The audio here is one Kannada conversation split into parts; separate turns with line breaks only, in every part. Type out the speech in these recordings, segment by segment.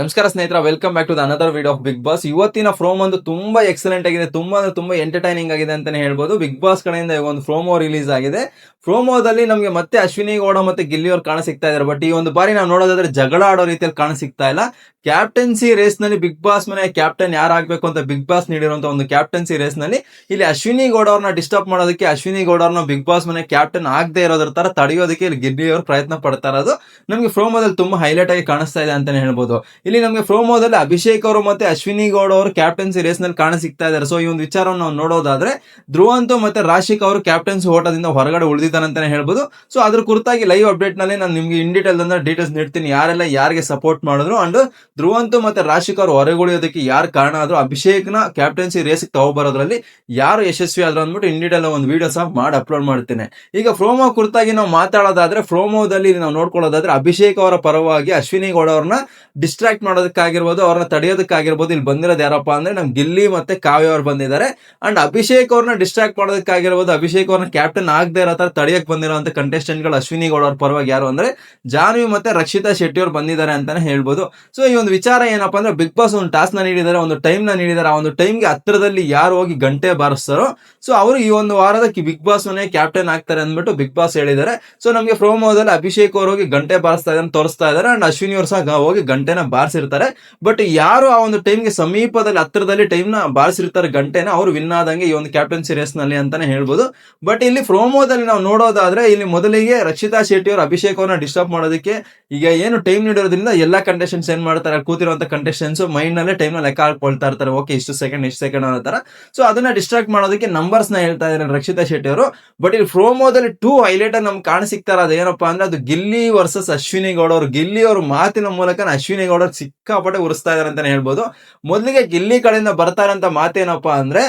ನಮಸ್ಕಾರ ಸ್ನೇಹಿತರ welcome back to the another video of Bigg Boss ಇವತ್ತಿನ ಫ್ರೋಮ್ ಒಂದು ತುಂಬಾ ಎಕ್ಸಲೆಂಟ್ ಆಗಿದೆ, ತುಂಬಾ ತುಂಬಾ ಎಂಟರ್ಟೈನಿಂಗ್ ಆಗಿದೆ ಅಂತಾನೆ ಹೇಳ್ಬೋದು. ಬಿಗ್ ಬಾಸ್ ಕಡೆಯಿಂದ ಒಂದು ಫ್ರೋಮೋ ರಿಲೀಸ್ ಆಗಿದೆ. ಫ್ರೋಮೋದಲ್ಲಿ ನಮಗೆ ಮತ್ತೆ ಅಶ್ವಿನಿ ಗೌಡ ಮತ್ತೆ ಗಿಲ್ಲಿ ಅವ್ರು ಕಾಣ ಸಿಗ್ತಾ ಇದ್ದಾರೆ ಬಟ್ ಈ ಒಂದು ಬಾರಿ ನಾವು ನೋಡೋದಾದ್ರೆ ಜಗಳ ಆಡೋ ರೀತಿಯಲ್ಲಿ ಕಾಣ ಸಿಗ್ತಾ ಇಲ್ಲ. ಕ್ಯಾಪ್ಟನ್ಸಿ ರೇಸ್ನಲ್ಲಿ ಬಿಗ್ ಬಾಸ್ ಮನೆ ಕ್ಯಾಪ್ಟನ್ ಯಾರಾಗಬೇಕು ಅಂತ ಬಿಗ್ ಬಾಸ್ ನೀಡಿರುವಂತ ಒಂದು ಕ್ಯಾಪ್ಟನ್ಸಿ ರೇಸ್ನಲ್ಲಿ ಇಲ್ಲಿ ಅಶ್ವಿನಿ ಗೌಡ ಅವ್ರನ್ನ ಡಿಸ್ಟರ್ಬ್ ಮಾಡೋದಕ್ಕೆ ಅಶ್ವಿನಿ ಗೌಡ ಅವ್ರನ್ನ ಬಿಗ್ ಬಾಸ್ ಮನೆ ಕ್ಯಾಪ್ಟನ್ ಆಗದೆ ಇರೋದ್ರ ತರ ತಡೆಯೋದಕ್ಕೆ ಇಲ್ಲಿ ಗಿಲ್ಲಿ ಅವರು ಪ್ರಯತ್ನ ಪಡ್ತಾ ಇರೋದು. ನಮಗೆ ಫ್ರೋಮೋದಲ್ಲಿ ತುಂಬಾ ಹೈಲೈಟ್ ಆಗಿ ಕಾಣಿಸ್ತಾ ಇದೆ ಅಂತಾನೆ ಹೇಳ್ಬೋದು. ಇಲ್ಲಿ ನಮಗೆ ಪ್ರೋಮೋದಲ್ಲಿ ಅಭಿಷೇಕ್ ಅವರು ಮತ್ತೆ ಅಶ್ವಿನಿ ಗೌಡ ಅವರು ಕ್ಯಾಪ್ಟನ್ಸಿ ರೇಸ್ನಲ್ಲಿ ಕಾಣ ಸಿಗ್ತಾ ಇದ್ದಾರೆ ಸೊ ಈ ಒಂದು ವಿಚಾರವನ್ನು ನಾವು ನೋಡೋದಾದ್ರೆ ಧ್ರುವಂತು ಮತ್ತೆ ರಾಶಿಕ್ ಅವರು ಕ್ಯಾಪ್ಟನ್ಸಿ ಓಟದಿಂದ ಹೊರಗಡೆ ಉಳಿದಿದ್ದಾರೆ ಅಂತಾನೆ ಹೇಳ್ಬೋದು. ಸೊ ಅದ್ರ ಕುರಿತಾಗಿ ಲೈವ್ ಅಪ್ಡೇಟ್ನಲ್ಲಿ ನಾನು ನಿಮ್ಗೆ ಇನ್ ಡೀಟೇಲ್ ಅಂದ್ರೆ ಡೀಟೇಲ್ಸ್ ನೀಡ್ತೀನಿ. ಯಾರೆಲ್ಲ ಯಾರಿಗೆ ಸಪೋರ್ಟ್ ಮಾಡಿದ್ರು ಅಂಡ್ ಧ್ರುವಂತು ಮತ್ತೆ ರಾಶಿಕ್ ಅವರು ಹೊರಗುಳಿಯೋದಕ್ಕೆ ಯಾರು ಕಾರಣ ಆದ್ರೂ ಅಭಿಷೇಕ್ನ ಕ್ಯಾಪ್ಟನ್ಸಿ ರೇಸ್ ತಗೋಬರೋದ್ರಲ್ಲಿ ಯಾರು ಯಶಸ್ವಿ ಆದ್ರು ಅಂದ್ಬಿಟ್ಟು ಇನ್ ಡೀಟೇಲ್ ಒಂದು ವಿಡಿಯೋ ಸಹ ಮಾಡಿ ಅಪ್ಲೋಡ್ ಮಾಡ್ತೇನೆ. ಈಗ ಫ್ರೋಮೋ ಕುರಿತಾಗಿ ನಾವು ಮಾತಾಡೋದಾದ್ರೆ ಫ್ರೋಮೋದಲ್ಲಿ ನಾವು ನೋಡ್ಕೊಳ್ಳೋದಾದ್ರೆ ಅಭಿಷೇಕ್ ಅವರ ಪರವಾಗಿ ಅಶ್ವಿನಿ ಗೌಡ ಅವ್ರನ್ನ ಡಿಸ್ಟ್ರಾಕ್ಟ್ ಮಾಡೋದಕ್ಕಾಗಿರ್ಬೋದು, ಅವ್ರನ್ನ ತಡೆಯೋದಕ್ಕಾಗಿರ್ಬೋದು, ಇಲ್ಲಿ ಬಂದಿರೋದು ಯಾರಪ್ಪ ಅಂದ್ರೆ ನಮ್ ಗಿಲ್ಲಿ ಮತ್ತೆ ಕಾವ್ಯ ಅವ್ರು ಬಂದಿದ್ದಾರೆ. ಅಂಡ್ ಅಭಿಷೇಕ್ ಅವ್ರನ್ನ ಡಿಸ್ಟ್ರಾಕ್ಟ್ ಮಾಡೋದಕ್ಕಾಗಿರ್ಬೋದು, ಅಭಿಷೇಕ್ ಅವ್ರನ್ನ ಕ್ಯಾಪ್ಟನ್ ಆಗದೆ ಇರೋ ತರ ತಡೆಯಕ್ ಬಂದಿರುವಂತ ಕಂಟೆಸ್ಟೆಂಟ್ಗಳು ಅಶ್ವಿನಿ ಗೌಡ ಅವ್ರ ಪರವಾಗಿ ಯಾರು ಅಂದ್ರೆ ಜಾನ್ವಿ ಮತ್ತೆ ರಕ್ಷಿತಾ ಶೆಟ್ಟಿ ಅವ್ರು ಬಂದಿದ್ದಾರೆ ಅಂತಾನೆ ಹೇಳ್ಬೋದು. ಸೊ ಈ ಒಂದು ವಿಚಾರ ಏನಪ್ಪಾ ಅಂದ್ರೆ ಬಿಗ್ ಬಾಸ್ ಒಂದು ಟಾಸ್ಕ್ನ ನೀಡಿದ್ದಾರೆ, ಒಂದು ಟೈಮ್ನ ನೀಡಿದ್ದಾರೆ. ಆ ಒಂದು ಟೈಮ್ಗೆ ಹತ್ರದಲ್ಲಿ ಯಾರು ಹೋಗಿ ಗಂಟೆ ಬಾರಿಸ್ತಾರೋ ಸೊ ಅವರು ಈ ಒಂದು ವಾರದ ಬಿಗ್ ಬಾಸ್ ಮನೆ ಕ್ಯಾಪ್ಟನ್ ಆಗ್ತಾರೆ ಅಂದ್ಬಿಟ್ಟು ಬಿಗ್ ಬಾಸ್ ಹೇಳಿದ್ದಾರೆ. ಸೊ ನಮಗೆ ಪ್ರೋಮೋದಲ್ಲಿ ಅಭಿಷೇಕ್ ಅವ್ರು ಹೋಗಿ ಗಂಟೆ ಬಾರಿಸ್ತಾ ಇದ್ದಾರೆ ತೋರಿಸ್ತಾ ಇದ್ದಾರೆ. ಅಂಡ್ ಅಶ್ವಿನಿ ಅವ್ರು ಸಹ ಹೋಗಿ ಗಂಟೆನ ಬಾರಿಸಿರ್ತಾರೆ. ಬಟ್ ಯಾರು ಆ ಒಂದು ಟೈಮ್ಗೆ ಸಮೀಪದಲ್ಲಿ, ಹತ್ತಿರದಲ್ಲಿ ಟೈಮ್ನ ಬಾರಿಸಿರ್ತಾರೆ ಗಂಟೆನ, ಅವ್ರು ವಿನ್ ಆದಂಗೆ ಈ ಒಂದು ಕ್ಯಾಪ್ಟನ್ಸಿ ರೇಸ್ನಲ್ಲಿ ಅಂತಾನೆ ಹೇಳ್ಬೋದು. ಬಟ್ ಇಲ್ಲಿ ಪ್ರೋಮೋದಲ್ಲಿ ನಾವು ನೋಡೋದಾದ್ರೆ, ಇಲ್ಲಿ ಮೊದಲಿಗೆ ರಕ್ಷಿತಾ ಶೆಟ್ಟಿ ಅವರು ಅಭಿಷೇಕ್ ಅವ್ರನ್ನ ಡಿಸ್ಟರ್ಬ್ ಮಾಡೋದಕ್ಕೆ ಈಗ ಏನು ಟೈಮ್ ನೀಡೋದ್ರಿಂದ ಎಲ್ಲಾ ಕಂಟೆಸ್ಟೆಂಟ್ಸ್ ಏನ್ ಮಾಡ್ತಾರೆ, ಕೂತಿರುವಂತ ಕಂಟೆಸ್ಟೆಂಟ್ಸ್ ಮೈಂಡ್ ನಲ್ಲೇ ಟೈಮ್ ಲೆಕ್ಕ ಹಾಕೊಳ್ತಾ ಇರ್ತಾರೆ. ಓಕೆ ಇಷ್ಟು ಸೆಕೆಂಡ್ ಇಷ್ಟು ಸೆಕೆಂಡ್ ಅನ್ನೋ ತರ ಸೊ ಅದನ್ನ ಡಿಸ್ಟ್ರಾಕ್ಟ್ ಮಾಡೋದಕ್ಕೆ ನಂಬರ್ಸ್ನ ಹೇಳ್ತಾ ಇದ್ದಾರೆ ರಕ್ಷಿತಾ ಶೆಟ್ಟಿ ಅವರು. ಬಟ್ ಇಲ್ಲಿ ಪ್ರೋಮೋದಲ್ಲಿ ಟೂ ಹೈಲೈಟ್ ನಮ್ಗೆ ಕಾಣ ಸಿಗ್ತಾರ ಅದು ಏನಪ್ಪಾ ಅಂದ್ರೆ, ಅದು ಗಿಲ್ಲಿ ವರ್ಸಸ್ ಅಶ್ವಿನಿ ಗೌಡ ಅವರು. ಗಿಲ್ಲಿ ಅವ್ರ ಮಾತಿನ ಮೂಲಕ ಅಶ್ವಿನಿ ಗೌಡ ಸಿಕ್ಕಾಪಟ್ಟೆ ಉರಿಸ್ತಾ ಇದಾರೆ ಅಂತಾನೆ ಹೇಳ್ಬೋದು. ಮೊದಲಿಗೆ ಗಿಲ್ಲಿ ಕಡೆಯಿಂದ ಬರ್ತಾರಂತ ಮಾತೇನಪ್ಪಾ ಅಂದ್ರೆ,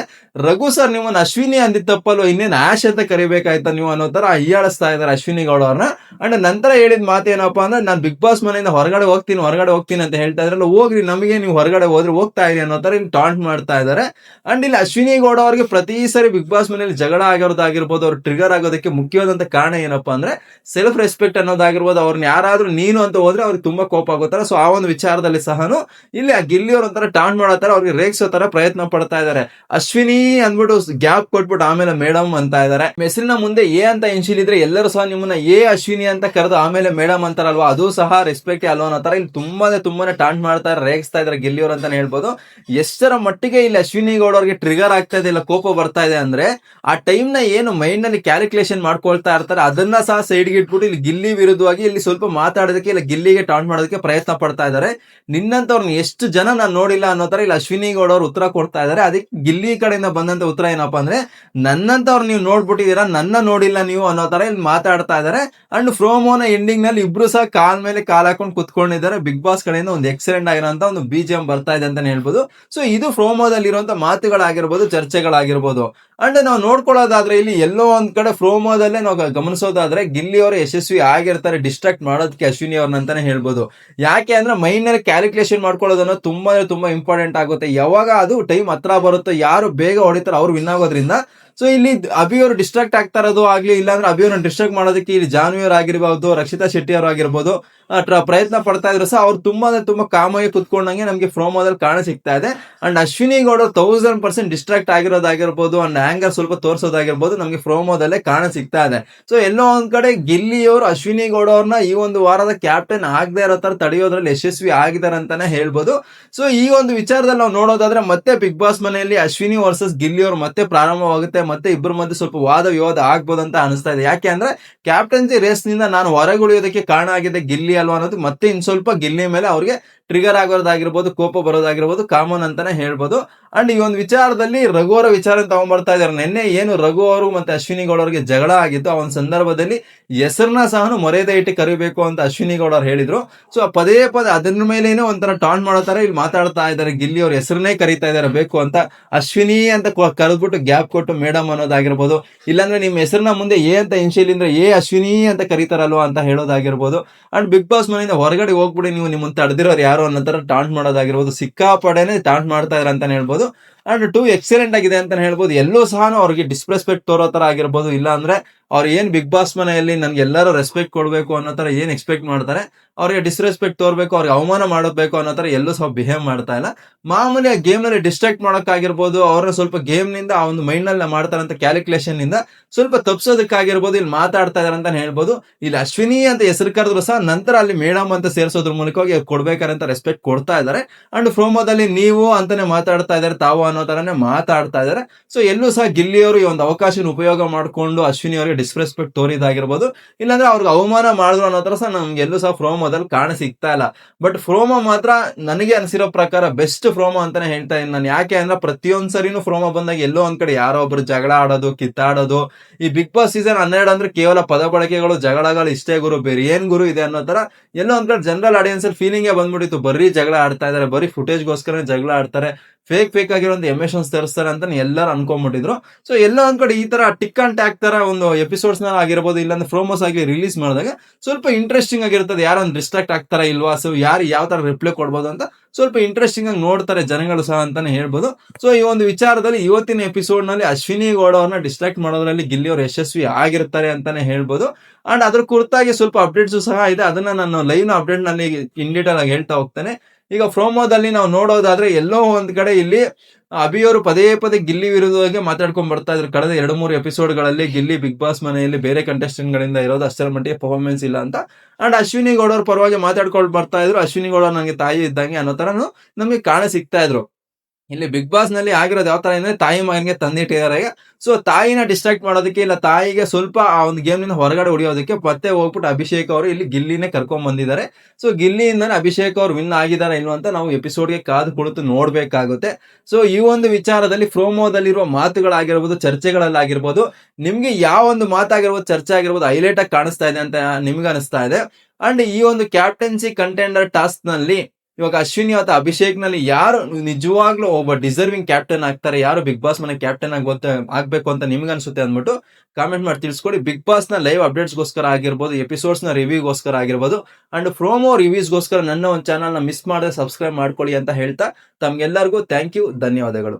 ರಘು ಸರ್ ನಿಮ್ಮನ್ನ ಅಶ್ವಿನಿ ಅಂದಿದ್ದ ತಪ್ಪಲ್ವ ಇನ್ನೇನ್ ಆಶ್ ಅಂತ ಕರಿಬೇಕಾಯ್ತ ನೀವು ಅನ್ನೋ ತರ ಹೀಯಾಳಿಸ್ತಾ ಇದಾರೆ ಅಶ್ವಿನಿ ಗೌಡ ಅವ್ರನ್ನ. ಅಂಡ್ ನಂತರ ಹೇಳಿದ ಮಾತೇನಪ್ಪಾ ಅಂದ್ರೆ, ನಾನು ಬಿಗ್ ಬಾಸ್ ಮನೆಯಿಂದ ಹೊರಗಡೆ ಹೋಗ್ತೀನಿ ಹೊರಗಡೆ ಹೋಗ್ತೀನಿ ಅಂತ ಹೇಳ್ತಾ ಇದ್ರಲ್ಲ, ಹೋಗ್ರಿ, ನಮಗೆ ನೀವು ಹೊರಗಡೆ ಹೋದ್ರೆ ಹೋಗ್ತಾ ಇರಿ ಅನ್ನೋ ತರ ಟಾಂಟ್ ಮಾಡ್ತಾ ಇದ್ದಾರೆ ಅಂಡ್ ಇಲ್ಲಿ ಅಶ್ವಿನಿ ಗೌಡ ಅವ್ರಿಗೆ ಪ್ರತಿ ಸರಿ ಬಿಗ್ ಬಾಸ್ ಮನೆಯಲ್ಲಿ ಜಗಳ ಆಗಿರೋದಾಗಿರ್ಬೋದು, ಅವ್ರು ಟ್ರಿಗರ್ ಆಗೋದಕ್ಕೆ ಮುಖ್ಯವಾದಂತ ಕಾರಣ ಏನಪ್ಪಾ ಅಂದ್ರೆ ಸೆಲ್ಫ್ ರೆಸ್ಪೆಕ್ಟ್ ಅನ್ನೋದಾಗಿರ್ಬೋದು, ಅವ್ರನ್ನ ಯಾರಾದ್ರೂ ನೀನು ಅಂತ ಹೋದ್ರೆ ಅವ್ರಿಗೆ ತುಂಬಾ ಕೋಪ ಆಗೋತಾರ ಸೊ ಆ ಒಂದು ವಿಚಾರದಲ್ಲಿ ಸಹನು ಇಲ್ಲಿ ಆ ಗಿಲ್ಲಿ ಅವ್ರ ಒಂಥರ ಟಾಂಟ್ ಮಾಡೋ ತರ ಅವ್ರಿಗೆ ರೇಗಿಸೋ ತರ ಪ್ರಯತ್ನ ಪಡ್ತಾ ಇದ್ದಾರೆ ಅಶ್ವಿನಿ ಅಂದ್ಬಿಟ್ಟು ಗ್ಯಾಪ್ ಕೊಟ್ಬಿಟ್ಟು ಆಮೇಲೆ ಮೇಡಮ್ ಅಂತ ಇದ್ದಾರೆ ಹೆಸರಿನ ಮುಂದೆ ಎ ಅಂತ ಇನ್ಶಿಲ್ ಇದ್ರೆ ಎಲ್ಲರೂ ಸಹ ನಿಮ್ಮನ್ನ ಎ ಅಶ್ವಿನಿ ಅಂತ ಕರೆದು ಆಮೇಲೆ ಮೇಡಮ್ ಅಂತಾರಲ್ವಾ? ಅದು ಸಹ ರೆಸ್ಪೆಕ್ಟ್ ಅಲ್ವಾ ಅನ್ನೋ ಇಲ್ಲಿ ತುಂಬಾನೇ ತುಂಬಾನೇ ಟಾಂಟ್ ಮಾಡ್ತಾರೆ ರೇಗಿಸ್ತಾ ಇದ್ದಾರೆ ಗಿಲ್ಲಿಯವ್ರು ಅಂತಾನೆ ಹೇಳ್ಬೋದು. ಎಷ್ಟರ ಮಟ್ಟಿಗೆ ಇಲ್ಲಿ ಅಶ್ವಿನಿ ಗೌಡ ಅವ್ರಿಗೆ ಟ್ರಿಗರ್ ಆಗ್ತಾ ಇದೆ, ಇಲ್ಲ ಕೋಪ ಬರ್ತಾ ಇದೆ ಅಂದ್ರೆ ಆ ಟೈಮ್ನ ಏನು ಮೈಂಡ್ನಲ್ಲಿ ಕ್ಯಾಲ್ಕುಲೇಷನ್ ಮಾಡ್ಕೊಳ್ತಾ ಇರ್ತಾರೆ, ಅದನ್ನ ಸಹ ಸೈಡ್ಗೆ ಇಟ್ಬಿಟ್ಟು ಇಲ್ಲಿ ಗಿಲ್ಲಿ ವಿರುದ್ಧವಾಗಿ ಇಲ್ಲಿ ಸ್ವಲ್ಪ ಮಾತಾಡೋದಕ್ಕೆ, ಇಲ್ಲ ಗಿಲ್ಲಿಗೆ ಟಾಂಟ್ ಮಾಡೋದಕ್ಕೆ ಪ್ರಯತ್ನ ಪಡ್ತಾ ಇದ್ದಾರೆ ನಿನ್ನಂತವ್ರನ್ನ ಎಷ್ಟು ಜನ ನಾನು ನೋಡಿಲ್ಲ ಅನ್ನೋ ತರ ಇಲ್ಲಿ ಅಶ್ವಿನಿ ಗೌಡ ಅವ್ರು ಉತ್ತರ ಕೊಡ್ತಾ ಇದ್ದಾರೆ ಅದಕ್ಕೆ ಗಿಲ್ಲಿ ಕಡೆಯಿಂದ ಬಂದಂತ ಉತ್ತರ ಏನಪ್ಪಾ ಅಂದ್ರೆ, ನನ್ನಂತವ್ರು ನೀವು ನೋಡ್ಬಿಟ್ಟಿದ್ದೀರಾ, ನನ್ನ ನೋಡಿಲ್ಲ ನೀವು ಅನ್ನೋ ತರ ಇಲ್ಲಿ ಮಾತಾಡ್ತಾ ಇದ್ದಾರೆ ಅಂಡ್ ಫ್ರೋಮೋನ ಎಂಡಿಂಗ್ನಲ್ಲಿ ಇಬ್ರು ಸಹ ಕಾಲ್ ಮೇಲೆ ಕಾಲ್ ಹಾಕೊಂಡು ಕುತ್ಕೊಂಡಿದ್ದಾರೆ. ಬಿಗ್ ಬಾಸ್ ಕಡೆಯಿಂದ ಒಂದು ಎಕ್ಸಲೆಂಟ್ ಆಗಿರೋಂತ ಒಂದು ಬಿಜಿಎಂ ಬರ್ತಾ ಇದೆ ಅಂತಾನೆ ಹೇಳ್ಬೋದು. ಸೊ ಇದು ಫ್ರೋಮೋದಲ್ಲಿ ಇರುವಂತ ಮಾತುಗಳಾಗಿರ್ಬೋದು, ಚರ್ಚೆಗಳಾಗಿರ್ಬೋದು. ಅಂಡ್ ನಾವು ನೋಡ್ಕೊಳ್ಳೋದಾದ್ರೆ ಇಲ್ಲಿ ಎಲ್ಲೋ ಒಂದ್ ಕಡೆ ಫ್ರೋಮೋದಲ್ಲೇ ನಾವು ಗಮನಿಸೋದಾದ್ರೆ ಗಿಲ್ಲಿ ಅವರು ಯಶಸ್ವಿ ಆಗಿರ್ತಾರೆ ಡಿಸ್ಟ್ರಾಕ್ಟ್ ಮಾಡೋದಕ್ಕೆ ಅಶ್ವಿನಿ ಅವ್ರನ್ನ ಅಂತಾನೆ ಹೇಳ್ಬೋದು. ಯಾಕೆ ಅಂದ್ರೆ ಮೈಂಡ್ ನಲ್ಲಿ ಕ್ಯಾಲ್ಕುಲೇಷನ್ ಮಾಡ್ಕೊಳ್ಳೋದನ್ನ ತುಂಬಾ ತುಂಬಾ ಇಂಪಾರ್ಟೆಂಟ್ ಆಗುತ್ತೆ. ಯಾವಾಗ ಅದು ಟೈಮ್ ಹತ್ರ ಬರುತ್ತೋ, ಯಾರು ಬೇಗ ಹೊಡಿತಾರೋ ಅವ್ರು ವಿನ್ ಆಗೋದ್ರಿಂದ ಸೊ ಇಲ್ಲಿ ಅಭಿಯವರು ಡಿಸ್ಟ್ರಾಕ್ಟ್ ಆಗ್ತಾ ಇರೋದು ಆಗ್ಲಿ, ಇಲ್ಲಾಂದ್ರೆ ಅಭಿ ಅವ್ರನ್ನ ಡಿಸ್ಟ್ರಾಕ್ಟ್ ಮಾಡೋದಕ್ಕೆ ಇಲ್ಲಿ ಜಾನ್ವಿ ಆಗಿರ್ಬಹುದು ರಕ್ಷಿತಾ ಶೆಟ್ಟಿ ಅವರು ಆಗಿರ್ಬೋದು ಪ್ರಯತ್ನ ಪಡ್ತಾ ಇದ್ರು. ಸಹ ಅವ್ರು ತುಂಬಾ ತುಂಬಾ ಕಾಮಾಗಿ ಕುತ್ಕೊಂಡಂಗೆ ನಮಗೆ ಫ್ರೋಮೋದಲ್ಲಿ ಕಾಣ ಸಿಗ್ತಾ ಇದೆ. And Ashwini Gowda thousand percent distract ಆಗಿರೋದಾಗಿರ್ಬೋದು and anger ಸ್ವಲ್ಪ ತೋರಿಸೋದಾಗಿರ್ಬೋದು ನಮಗೆ ಫ್ರೋಮೋದಲ್ಲೇ ಕಾಣ ಸಿಗ್ತಾ ಇದೆ. ಸೊ ಎಲ್ಲೋ ಒಂದ್ ಕಡೆ ಗಿಲ್ಲಿಯವರು ಅಶ್ವಿನಿ ಗೌಡ ಅವ್ರನ್ನ ಈ ಒಂದು ವಾರದ ಕ್ಯಾಪ್ಟನ್ ಆಗದೆ ಇರೋ ತರ ತಡೆಯೋದ್ರಲ್ಲಿ ಯಶಸ್ವಿ ಆಗಿದ್ದಾರೆ ಅಂತಾನೆ ಹೇಳ್ಬೋದು. ಸೊ ಈ ಒಂದು ವಿಚಾರದಲ್ಲಿ ನಾವು ನೋಡೋದಾದ್ರೆ ಮತ್ತೆ ಬಿಗ್ ಬಾಸ್ ಮನೆಯಲ್ಲಿ ಅಶ್ವಿನಿ ವರ್ಸಸ್ ಗಿಲ್ಲಿ ಅವರು ಮತ್ತೆ ಪ್ರಾರಂಭವಾಗುತ್ತೆ. ಮತ್ತೆ ಇಬ್ಬರ ಮಧ್ಯೆ ಸ್ವಲ್ಪ ವಾದ ವಿವಾದ ಆಗ್ಬೋದು ಅಂತ ಅನಿಸ್ತಾ ಇದೆ. ಯಾಕೆ ಅಂದ್ರೆ ಕ್ಯಾಪ್ಟನ್ಸಿ ರೇಸ್ನಿಂದ ನಾನು ಹೊರಗುಳಿಯೋದಕ್ಕೆ ಕಾರಣ ಆಗಿದೆ ಗಿಲ್ಲಿ ಅಲ್ವಾ ಅನ್ನೋದು ಮತ್ತೆ ಇನ್ ಸ್ವಲ್ಪ ಗಿಲ್ಲಿ ಮೇಲೆ ಅವ್ರಿಗೆ ಟ್ರಿಗರ್ ಆಗೋದಾಗಿರ್ಬೋದು, ಕೋಪ ಬರೋದಾಗಿರ್ಬೋದು, ಕಾಮನ್ ಅಂತಾನೆ ಹೇಳ್ಬೋದು. ಅಂಡ್ ಈ ಒಂದು ವಿಚಾರದಲ್ಲಿ ರಘು ಅವರ ವಿಚಾರ ತಗೊಂಡ್ಬರ್ತಾ ಇದಾರೆ ನಿನ್ನೆ ಏನು ರಘು ಅವರು ಮತ್ತೆ ಅಶ್ವಿನಿ ಗೌಡ ಅವರಿಗೆ ಜಗಳ ಆಗಿತ್ತು. ಆ ಒಂದು ಸಂದರ್ಭದಲ್ಲಿ ಹೆಸರನ್ನ ಸಹ ಮರ್ಯಾದೆ ಇಟ್ಟು ಕರಿಬೇಕು ಅಂತ ಅಶ್ವಿನಿ ಗೌಡ ಅವ್ರು ಹೇಳಿದ್ರು. ಸೊ ಪದೇ ಪದೇ ಅದನ್ನ ಮೇಲೇನೆ ಒಂಥರ ಟಾನ್ ಮಾಡೋತರ ಇಲ್ಲಿ ಮಾತಾಡ್ತಾ ಇದ್ದಾರೆ. ಗಿಲ್ಲಿ ಅವ್ರ ಹೆಸರನ್ನೇ ಕರಿತಾ ಇದಾರೆ ಬೇಕು ಅಂತ. ಅಶ್ವಿನಿ ಅಂತ ಕರೆದ್ಬಿಟ್ಟು ಗ್ಯಾಪ್ ಕೊಟ್ಟು ಮೇಡಮ್ ಅನ್ನೋದಾಗಿರ್ಬೋದು. ಇಲ್ಲಾಂದ್ರೆ ನಿಮ್ಮ ಹೆಸರನ್ನ ಮುಂದೆ ಏ ಅಂತ ಇನ್ಶಿಯಲ್ ಅಂದ್ರೆ ಏ ಅಶ್ವಿನಿ ಅಂತ ಕರೀತಾರಲ್ವಾ ಅಂತ ಹೇಳೋದಾಗಿರ್ಬೋದು. ಅಂಡ್ ಬಿಗ್ ಬಾಸ್ ಮನೆಯಿಂದ ಹೊರಗಡೆ ಹೋಗ್ಬಿಡಿ ನೀವು ನಿಮ್ಮ ತಡೆದಿರೋರು ಯಾರು ಅನ್ನೋ ತರ ಟಾಂಟ್ ಮಾಡೋದಾಗಿರ್ಬೋದು ಸಿಕ್ಕಾಪಡೆನೆ ಟಾಂಟ್ ಮಾಡ್ತಾ ಇದ್ದಾರೆ ಅಂತಾನೆ ಹೇಳ್ಬೋದು. ಅಂಡ್ ಟೂ ಎಕ್ಸಲೆಂಟ್ ಆಗಿದೆ ಅಂತ ಹೇಳ್ಬೋದು. ಎಲ್ಲೂ ಸಹ ಅವ್ರಿಗೆ ಡಿಸ್ರೆಸ್ಪೆಕ್ಟ್ ತೋರೋ ತರ ಆಗಿರ್ಬೋದು. ಇಲ್ಲ ಅಂದ್ರೆ ಅವ್ರು ಏನ್ ಬಿಗ್ ಬಾಸ್ ಮನೆಯಲ್ಲಿ ನನ್ಗೆ ಎಲ್ಲರೂ ರೆಸ್ಪೆಕ್ಟ್ ಕೊಡ್ಬೇಕು ಅನ್ನೋ ತರ ಏನ್ ಎಕ್ಸ್ಪೆಕ್ಟ್ ಮಾಡ್ತಾರೆ? ಅವ್ರಿಗೆ ಡಿಸ್ರೆಸ್ಪೆಕ್ಟ್ ತೋರ್ಬೇಕು, ಅವ್ರಿಗೆ ಅವಮಾನ ಮಾಡಬೇಕು ಅನ್ನೋ ತರ ಎಲ್ಲೂ ಸಹ ಬಿಹೇವ್ ಮಾಡ್ತಾ ಇಲ್ಲ. ಮಾಮೂಲಿ ಆ ಗೇಮ್ನಲ್ಲಿ ಡಿಸ್ಟ್ರಾಕ್ಟ್ ಮಾಡೋಕ್ಕಾಗಿರ್ಬೋದು, ಅವ್ರನ್ನ ಸ್ವಲ್ಪ ಗೇಮ್ನಿಂದ ಆ ಒಂದು ಮೈಂಡ್ನಲ್ಲಿ ಮಾಡ್ತಾರಂತ ಕ್ಯಾಲ್ಕುಲೇಷನ್ನಿಂದ ಸ್ವಲ್ಪ ತಪ್ಸೋದಕ್ಕಾಗಿರ್ಬೋದು, ಇಲ್ಲಿ ಮಾತಾಡ್ತಾ ಇದಾರೆ ಅಂತ ಹೇಳ್ಬೋದು. ಇಲ್ಲಿ ಅಶ್ವಿನಿ ಅಂತ ಹೆಸರು ಕರೆದ್ರು ಸಹ ನಂತರ ಅಲ್ಲಿ ಮೇಡಮ್ ಅಂತ ಸೇರಿಸೋದ್ರ ಮೂಲಕವಾಗಿ ಅಂತ ರೆಸ್ಪೆಕ್ಟ್ ಕೊಡ್ತಾ ಇದ್ದಾರೆ ಅಂಡ್ ಫ್ರೋಮೋದಲ್ಲಿ ನೀವು ಅಂತಾನೆ ಮಾತಾಡ್ತಾ ಇದ್ದಾರೆ ತಾವು ಅನ್ನೋ ತರನೇ ಮಾತಾಡ್ತಾ ಇದಾರೆ ಸೊ ಎಲ್ಲೂ ಸಹ ಗಿಲ್ಲಿಯವರು ಈ ಒಂದು ಅವಕಾಶನ ಉಪಯೋಗ ಮಾಡಿಕೊಂಡು ಅಶ್ವಿನಿ ಅವರಿಗೆ ಡಿಸ್ರೆಸ್ಪೆಕ್ಟ್ ತೋರಿದಾಗಿರ್ಬೋದು. ಇಲ್ಲಾಂದ್ರೆ ಅವ್ರಿಗೆ ಅವಮಾನ ಮಾಡಿದ್ರು ಅನ್ನೋ ತರ ಸಹ ನಮ್ಗೆ ಎಲ್ಲೂ ಸಹ ಪ್ರೋಮೋದಲ್ಲಿ ಕಾಣ ಸಿಗ್ತಾ ಇಲ್ಲ. ಬಟ್ ಫ್ರೋಮೋ ಮಾತ್ರ ನನಗೆ ಅನಿಸಿರೋ ಪ್ರಕಾರ ಬೆಸ್ಟ್ ಫ್ರೋಮೋ ಅಂತಾನೆ ಹೇಳ್ತಾ ಇದ್ದೀನಿ ನಾನು. ಯಾಕೆ ಅಂದ್ರೆ ಪ್ರತಿಯೊಂದ್ ಸರಿನೂ ಪ್ರೋಮೋ ಬಂದಾಗ ಎಲ್ಲೋ ಒಂದ್ ಕಡೆ ಯಾರೋ ಒಬ್ರು ಜಗಳ ಆಡೋದು, ಕಿತ್ತಾಡೋದು. ಈ ಬಿಗ್ ಬಾಸ್ ಸೀಸನ್ ಹನ್ನೆರಡು ಅಂದ್ರೆ ಕೇವಲ ಪದ ಬಳಕೆಗಳು, ಜಗಳಗಳು ಇಷ್ಟೇ ಗುರು. ಬೇರೆ ಏನ್ ಗುರು ಇದೆ ಅನ್ನೋ ತರ ಎಲ್ಲೋ ಒಂದ್ ಕಡೆ ಜನರಲ್ ಆಡಿಯನ್ಸ್ ಅಲ್ಲಿ ಫೀಲಿಂಗ್ ಬಂದ್ಬಿಟ್ಟಿತ್ತು. ಬರೀ ಜಗಳ ಆಡ್ತಾ ಇದಾರೆ ಬರೀ ಫುಟೇಜ್ಗೋಸ್ಕರ ಜಗಳ ಆಡ್ತಾರೆ. ಫೇಕ್ ಫೇಕ್ ಆಗಿರೋ ಎಮಿಷನ್ಸ್ ತರಿಸ್ತಾರೆ ಅಂತ ಎಲ್ಲರೂ ಅನ್ಕೊಂಡ್ಬಿಟ್ಟಿದ್ರು ಸೊ ಎಲ್ಲ ಒಂದ್ ಕಡೆ ಈ ತರ ಟಿಕ್ ಅಂಡ್ ಟ್ಯಾಕ್ ತರ ಒಂದು ಎಪಿಸೋಡ್ಸ್ನ ಆಗಿರ್ಬೋದು, ಇಲ್ಲಾಂದ್ರೆ ಪ್ರೋಮೋಸ್ ಆಗಿ ರಿಲೀಸ್ ಮಾಡಿದಾಗ ಸ್ವಲ್ಪ ಇಂಟ್ರೆಸ್ಟಿಂಗ್ ಆಗಿರ್ತದೆ ಯಾರೊಂದು ಡಿಸ್ಟ್ರಾಕ್ಟ್ ಆಗ್ತಾರ ಇಲ್ವಾ? ಸೊ ಯಾರು ಯಾವ ತರ ರಿಪ್ಲೈ ಕೊಡ್ಬೋದು ಅಂತ ಸ್ವಲ್ಪ ಇಂಟ್ರೆಸ್ಟಿಂಗ್ ಆಗಿ ನೋಡ್ತಾರೆ ಜನಗಳು ಸಹ ಅಂತಾನೆ ಹೇಳ್ಬೋದು. ಸೊ ಈ ಒಂದು ವಿಚಾರದಲ್ಲಿ ಇವತ್ತಿನ ಎಪಿಸೋಡ್ನಲ್ಲಿ ಅಶ್ವಿನಿ ಗೌಡ ಅವ್ರನ್ನ ಡಿಸ್ಟ್ರಾಕ್ಟ್ ಮಾಡೋದ್ರಲ್ಲಿ ಗಿಲ್ಲಿ ಅವರು ಯಶಸ್ವಿ ಆಗಿರ್ತಾರೆ ಅಂತಾನೆ ಹೇಳ್ಬೋದು. ಅಂಡ್ ಅದ್ರ ಕುರಿತಾಗಿ ಸ್ವಲ್ಪ ಅಪ್ಡೇಟ್ಸ್ ಸಹ ಇದೆ. ಅದನ್ನ ನಾನು ಲೈವ್ನ ಅಪ್ಡೇಟ್ನಲ್ಲಿ ಇನ್ ಡೀಟೇಲ್ ಆಗಿ ಹೇಳ್ತಾ ಹೋಗ್ತೇನೆ. ಈಗ ಪ್ರೋಮೋದಲ್ಲಿ ನಾವು ನೋಡೋದಾದ್ರೆ ಎಲ್ಲೋ ಒಂದ್ ಕಡೆ ಇಲ್ಲಿ ಅಭಿಯವರು ಪದೇ ಪದೇ ಗಿಲ್ಲಿ ವಿರುದ್ಧವಾಗಿ ಮಾತಾಡ್ಕೊಂಡ್ ಬರ್ತಾ ಇದ್ರು. ಕಳೆದ ಎರಡು ಮೂರು ಎಪಿಸೋಡ್ಗಳಲ್ಲಿ ಗಿಲ್ಲಿ ಬಿಗ್ ಬಾಸ್ ಮನೆಯಲ್ಲಿ ಬೇರೆ ಕಂಟೆಸ್ಟೆಂಟ್ ಗಳಿಂದ ಇರೋದು ಅಷ್ಟರ ಮಟ್ಟಿಗೆ ಪರ್ಫಾರ್ಮೆನ್ಸ್ ಇಲ್ಲ ಅಂತ. ಅಂಡ್ ಅಶ್ವಿನಿ ಗೌಡ ಅವ್ರ ಪರವಾಗಿ ಮಾತಾಡ್ಕೊಂಡು ಬರ್ತಾ ಇದ್ರು. ಅಶ್ವಿನಿ ಗೌಡ ನನಗೆ ತಾಯಿ ಇದ್ದಂಗೆ ಅನ್ನೋ ತರನು ನಮಗೆ ಕಾಣ ಸಿಗ್ತಾ ಇದ್ರು. ಇಲ್ಲಿ ಬಿಗ್ ಬಾಸ್ನಲ್ಲಿ ಆಗಿರೋದು ಯಾವ ತರ ಅಂದ್ರೆ ತಾಯಿ ಮಗನಿಗೆ ತಂದಿಟ್ಟಿದ್ದಾರೆ ಸೊ ತಾಯಿನ ಡಿಸ್ಟ್ರಾಕ್ಟ್ ಮಾಡೋದಕ್ಕೆ ಇಲ್ಲ, ತಾಯಿಗೆ ಸ್ವಲ್ಪ ಆ ಒಂದು ಗೇಮ್ನಿಂದ ಹೊರಗಡೆ ಹೊಡಿಯೋದಕ್ಕೆ ಮತ್ತೆ ಹೋಗ್ಬಿಟ್ಟು ಅಭಿಷೇಕ್ ಅವರು ಇಲ್ಲಿ ಗಿಲ್ಲಿನೇ ಕರ್ಕೊಂಡ್ ಬಂದಿದ್ದಾರೆ. ಸೊ ಗಿಲ್ಲಿಯಿಂದ ಅಭಿಷೇಕ್ ಅವರು ವಿನ್ ಆಗಿದ್ದಾರೆ ಇಲ್ವಾ ಅಂತ ನಾವು ಎಪಿಸೋಡ್ಗೆ ಕಾದು ಕುಳಿತು ನೋಡ್ಬೇಕಾಗುತ್ತೆ. ಸೊ ಈ ಒಂದು ವಿಚಾರದಲ್ಲಿ ಪ್ರೋಮೋದಲ್ಲಿರುವ ಮಾತುಗಳಾಗಿರ್ಬೋದು, ಚರ್ಚೆಗಳಲ್ಲಾಗಿರ್ಬೋದು, ನಿಮ್ಗೆ ಯಾವ ಒಂದು ಮಾತಾಗಿರ್ಬೋದು, ಚರ್ಚೆ ಆಗಿರ್ಬೋದು ಹೈಲೈಟ್ ಆಗಿ ಕಾಣಿಸ್ತಾ ಇದೆ ಅಂತ ನಿಮ್ಗೆ ಅನಿಸ್ತಾ ಇದೆ. ಅಂಡ್ ಈ ಒಂದು ಕ್ಯಾಪ್ಟನ್ಸಿ ಕಂಟೆಂಡರ್ ಟಾಸ್ಕ್ನಲ್ಲಿ ಇವಾಗ ಅಶ್ವಿನಿ ಅಥವಾ ಅಭಿಷೇಕ್ನಲ್ಲಿ ಯಾರು ನಿಜವಾಗ್ಲೂ ಒಬ್ಬ ಡಿಸರ್ವಿಂಗ್ ಕ್ಯಾಪ್ಟನ್ ಆಗ್ತಾರೆ, ಯಾರು ಬಿಗ್ ಬಾಸ್ ಮನೆ ಕ್ಯಾಪ್ಟನ್ ಆಗುತ್ತೆ ಆಗ್ಬೇಕು ಅಂತ ನಿಮ್ಗೆ ಅನ್ಸುತ್ತೆ ಅಂದ್ಬಿಟ್ಟು ಕಾಮೆಂಟ್ ಮಾಡಿ ತಿಳಿಸ್ಕೊಡಿ. ಬಿಗ್ ಬಾಸ್ನ ಲೈವ್ ಅಪ್ಡೇಟ್ಸ್ ಗೋಸ್ಕರ ಆಗಿರ್ಬೋದು ಎಪಿಸೋಡ್ಸ್ನ ರಿವ್ಯೂಗೋಸ್ಕರ ಆಗಿರ್ಬೋದು ಅಂಡ್ ಪ್ರೋಮೋ ರಿವ್ಯೂಸ್ಗೋಸ್ಕರ ನನ್ನ ಒಂದು ಚಾನಲ್ನ ಮಿಸ್ ಮಾಡದೆ ಸಬ್ಸ್ಕ್ರೈಬ್ ಮಾಡ್ಕೊಳ್ಳಿ ಅಂತ ಹೇಳ್ತಾ ತಮ್ಗೆಲ್ಲರಿಗೂ ಥ್ಯಾಂಕ್ ಯು ಧನ್ಯವಾದಗಳು.